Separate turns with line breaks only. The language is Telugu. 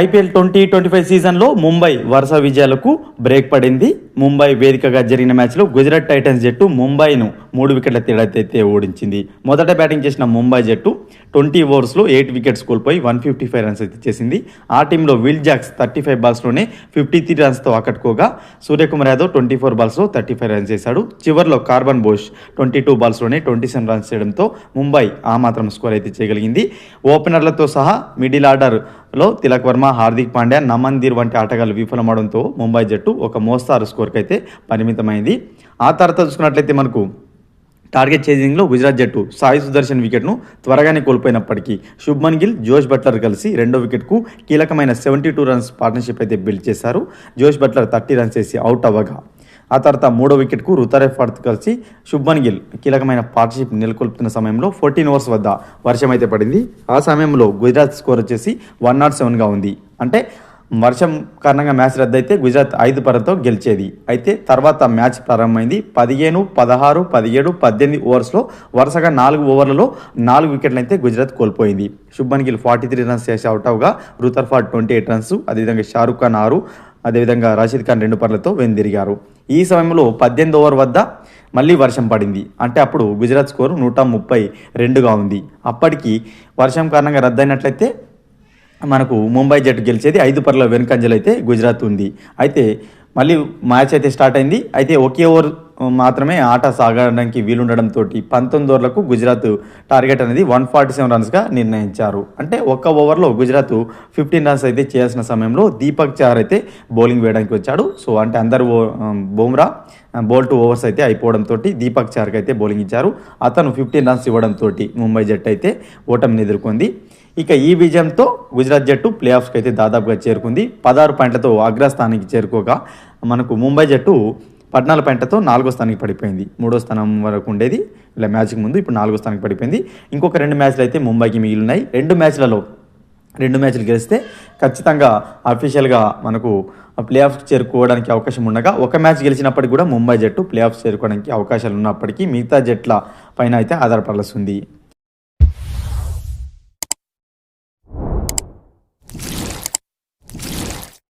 ఐపీఎల్ ట్వంటీ ట్వంటీ ఫైవ్ సీజన్లో ముంబై వరుస విజయాలకు బ్రేక్ పడింది. ముంబై వేదికగా జరిగిన మ్యాచ్లో గుజరాత్ టైటన్స్ జట్టు ముంబైను మూడు వికెట్ల తేడాతైతే అయితే ఓడించింది. మొదట బ్యాటింగ్ చేసిన ముంబై జట్టు ట్వంటీ ఓవర్స్లో ఎయిట్ వికెట్స్ కోల్పోయి వన్ ఫిఫ్టీ ఫైవ్ రన్స్ అయితే చేసింది. ఆ టీంలో విల్ జాక్స్ థర్టీ ఫైవ్ బాల్స్లోనే ఫిఫ్టీ త్రీ రన్స్తో ఆకట్టుకోగా సూర్యకుమార్ యాదవ్ ట్వంటీ ఫోర్ బాల్స్లో థర్టీ ఫైవ్ రన్స్ చేశాడు. చివరిలో కార్బన్ బోష్ ట్వంటీ టూ బాల్స్లోనే ట్వంటీ సెవెన్ రన్స్ చేయడంతో ముంబై ఆ మాత్రం స్కోర్ అయితే చేయగలిగింది. ఓపెనర్లతో సహా మిడిల్ ఆర్డర్ లో తిలక్ వర్మ హార్దిక్ పాండ్యా నమన్దీర్ వంటి ఆటగాళ్ళు విఫలమవడంతో ముంబై జట్టు ఒక మోస్తారు స్కోర్కి అయితే పరిమితమైంది. ఆ తర్వాత చూసుకున్నట్లయితే మనకు టార్గెట్ చేజింగ్లో గుజరాత్ జట్టు సాయి సుదర్శన్ వికెట్ను త్వరగానే కోల్పోయినప్పటికీ శుభ్మన్ గిల్ జోష్ బట్లర్ కలిసి రెండో వికెట్కు కీలకమైన సెవెంటీ టూ రన్స్ పార్ట్నర్షిప్ అయితే బిల్డ్ చేశారు. జోష్ బట్లర్ థర్టీ రన్స్ చేసి అవుట్ అవ్వగా ఆ తర్వాత మూడో వికెట్కు రుతారెఫ్ ఫర్త్ కలిసి శుభ్మన్ గిల్ కీలకమైన పార్ట్నర్షిప్ నెలకొల్పుతున్న సమయంలో ఫోర్టీన్ ఓవర్స్ వద్ద వర్షం అయితే పడింది. ఆ సమయంలో గుజరాత్ స్కోర్ వచ్చేసి వన్ నాట్ సెవెన్గా ఉంది. అంటే వర్షం కారణంగా మ్యాచ్ రద్దయితే గుజరాత్ ఐదు పరతో గెలిచేది. అయితే తర్వాత మ్యాచ్ ప్రారంభమైంది. పదిహేను పదహారు పదిహేడు పద్దెనిమిది ఓవర్స్లో వరుసగా నాలుగు ఓవర్లలో నాలుగు వికెట్లు అయితే గుజరాత్ కోల్పోయింది. Shubman Gill forty three runs చేసి అవుట్ అవగా రూతర్ఫార్డ్ ట్వంటీ ఎయిట్ రన్స్ అదేవిధంగా షారుఖ్ ఖాన్ ఆరు అదేవిధంగా రషీద్ ఖాన్ రెండు పర్లతో వెనుదిరిగారు. ఈ సమయంలో పద్దెనిమిది ఓవర్ వద్ద మళ్ళీ వర్షం పడింది. అంటే అప్పుడు గుజరాత్ స్కోరు నూట ముప్పై రెండుగా ఉంది. అప్పటికి వర్షం కారణంగా రద్దయినట్లయితే మనకు ముంబై జట్టు గెలిచేది ఐదు పర్ల వెనుకంజలైతే గుజరాత్ ఉంది. అయితే మళ్ళీ మ్యాచ్ అయితే స్టార్ట్ అయింది. అయితే ఒకే ఓవర్ మాత్రమే ఆట సాగడానికి వీలుండడంతో పంతొమ్మిది ఓవర్లకు గుజరాత్ టార్గెట్ అనేది వన్ ఫార్టీ సెవెన్ రన్స్గా నిర్ణయించారు. అంటే ఒక్క ఓవర్లో గుజరాత్ ఫిఫ్టీన్ రన్స్ అయితే చేయాల్సిన సమయంలో దీపక్ చార్ అయితే బౌలింగ్ వేయడానికి వచ్చాడు. సో అంటే అందరు ఓ- బుమ్రా బౌల్ టూ ఓవర్స్ అయితే అయిపోవడంతో దీపక్ చార్కి అయితే బౌలింగ్ ఇచ్చారు. అతను ఫిఫ్టీన్ రన్స్ ఇవ్వడంతో ముంబై జట్టు అయితే ఓటమిని ఎదుర్కొంది. ఇక ఈ విజయంతో గుజరాత్ జట్టు ప్లే ఆఫ్స్కి అయితే దాదాపుగా చేరుకుంది. పదహారు పాయింట్లతో అగ్రస్థానానికి చేరుకోగా మనకు ముంబై జట్టు పద్నాలుగు పాయింట్లతో నాలుగో స్థానానికి పడిపోయింది. మూడో స్థానం వరకు ఉండేది. ఇలా మ్యాచ్కి ముందు ఇప్పుడు నాలుగో స్థానానికి పడిపోయింది. ఇంకొక రెండు మ్యాచ్లు అయితే ముంబైకి మిగిలినాయి. రెండు మ్యాచ్లలో రెండు మ్యాచ్లు గెలిస్తే ఖచ్చితంగా అఫీషియల్గా మనకు ప్లే ఆఫ్ చేరుకోవడానికి అవకాశం ఉండగా ఒక మ్యాచ్ గెలిచినప్పటికీ కూడా ముంబై జట్టు ప్లే ఆఫ్ చేరుకోవడానికి అవకాశాలు ఉన్నప్పటికీ మిగతా జట్ల పైన అయితే ఆధారపడాల్సి ఉంది.